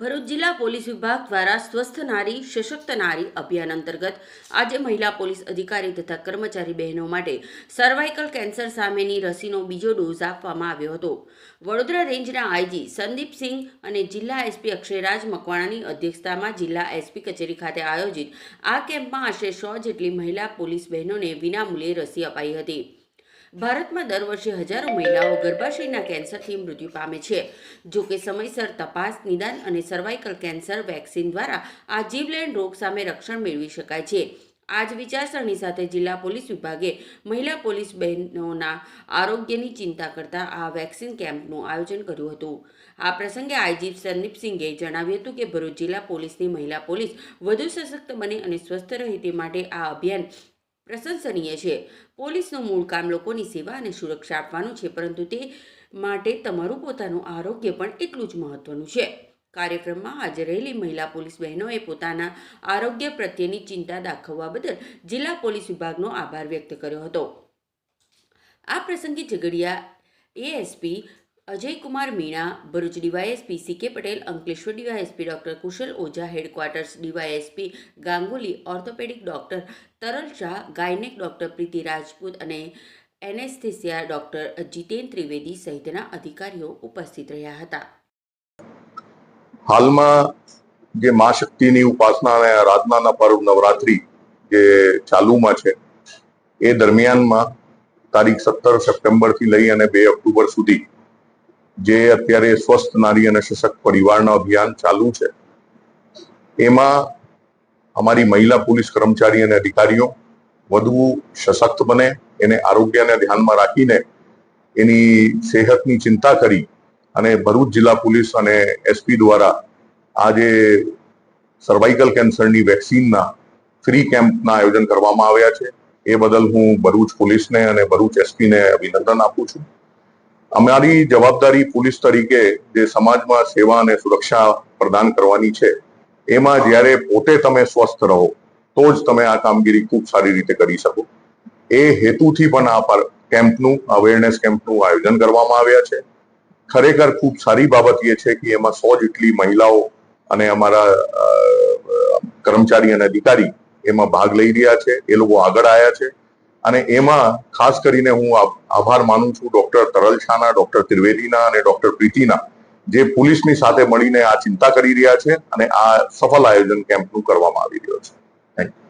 ભરૂચ જિલ્લા પોલીસ વિભાગ દ્વારા સ્વસ્થ નારી, સશક્ત નારી અભિયાન અંતર્ગત આજે મહિલા પોલીસ અધિકારી તથા કર્મચારી બહેનો માટે સર્વાઇકલ કેન્સર સામેની રસીનો બીજો ડોઝ આપવામાં આવ્યો હતો. વડોદરા રેન્જના આઈજી સંદીપસિંહ અને જિલ્લા એસપી અક્ષયરાજ મકવાણાની અધ્યક્ષતામાં જિલ્લા એસપી કચેરી ખાતે આયોજિત આ કેમ્પમાં આશરે સો જેટલી મહિલા પોલીસ બહેનોને વિનામૂલ્યે રસી અપાઈ હતી. ભારતમાં દર વર્ષે હજારો મહિલાઓ ગર્ભાશયના કેન્સરથી મૃત્યુ પામે છે. જો કે સમયસર તપાસ, નિદાન અને સર્વાઇકલ કેન્સર વેક્સિન દ્વારા આ જીવલેણ રોગ સામે રક્ષણ મેળવી શકાય છે. આ જ વિચારસરણી સાથે જિલ્લા પોલીસ વિભાગે મહિલા પોલીસ બહેનોના આરોગ્યની ચિંતા કરતા આ વેક્સિન કેમ્પનું આયોજન કર્યું હતું. આ પ્રસંગે આઈજી સંદીપસિંઘે જણાવ્યું હતું કે ભરૂચ જિલ્લા પોલીસની મહિલા પોલીસ વધુ સશક્ત બને અને સ્વસ્થ રહે તે માટે આ અભિયાન પ્રશંસનીય છે. પોલીસનું મૂળ કામ લોકોની સેવા અને સુરક્ષા આપવાનું છે, પરંતુ તે માટે તમારું પોતાનું આરોગ્ય પણ એટલું જ મહત્વનું છે. કાર્યક્રમમાં હાજર રહેલી મહિલા પોલીસ બહેનોએ પોતાના આરોગ્ય પ્રત્યેની ચિંતા દાખવવા બદલ જિલ્લા પોલીસ વિભાગનો આભાર વ્યક્ત કર્યો હતો. આ પ્રસંગે Jhagadia ASP Ajaykumar Meena, Bharuch DYSP C K Patel, Ankleshwar DYSP doctor Kushal Ojha, headquarters DYSP Ganguly, orthopaedic doctor Taral Shah, gynaec doctor Priti Rajput અને એનેસ્થેસિયા ડોક્ટર જીતેન ત્રિવેદી સહિતના અધિકારીઓ ઉપસ્થિત રહ્યા હતા. હાલમાં જે મા શક્તિની ઉપાસના અને આરાધનાના પર્વ નવરાત્રી જે ચાલુમાં છે, એ દરમિયાનમાં તારીખ સત્તર સપ્ટેમ્બરથી લઈ અને બે ઓક્ટોબર સુધી જે અત્યારે સ્વસ્થ નારી અને સશક્ત પરિવારના અભિયાન ચાલુ છે, એમાં અમારી મહિલા પોલીસ કર્મચારી અને અધિકારીઓ વધુ સશક્ત બને, એને આરોગ્યને ધ્યાનમાં રાખીને એની સેહતની ચિંતા કરી અને ભરૂચ જિલ્લા પોલીસ અને એસપી દ્વારા આજે સર્વાઇકલ કેન્સરની વેક્સિનના ફ્રી કેમ્પના આયોજન કરવામાં આવ્યા છે. એ બદલ હું ભરૂચ પોલીસને અને ભરૂચ એસપીને અભિનંદન આપું છું. અમારી જવાબદારી પોલીસ તરીકે જે સમાજમાં સેવા અને સુરક્ષા પ્રદાન કરવાની છે, એમાં જ્યારે પોતે તમે સ્વસ્થ રહો, તો જ તમે આ કામગીરી ખૂબ સારી રીતે કરી શકો. એ હેતુથી પણ આ પર કેમ્પનું અવેરનેસ કેમ્પનું આયોજન કરવામાં આવ્યા છે. ખરેખર ખૂબ સારી બાબત એ છે કે એમાં સો જેટલી મહિલાઓ અને અમારા કર્મચારી અને અધિકારી એમાં ભાગ લઈ રહ્યા છે, એ લોકો આગળ આવ્યા છે. અને એમાં ખાસ કરીને હું આભાર માનું છું ડોક્ટર તરલ શાહના, ડોક્ટર ત્રિવેદીના અને ડોક્ટર પ્રીતિના, જે પોલીસની સાથે મળીને આ ચિંતા કરી રહ્યા છે અને આ સફળ આયોજન કેમ્પનું કરવામાં આવી રહ્યો છે. Thank you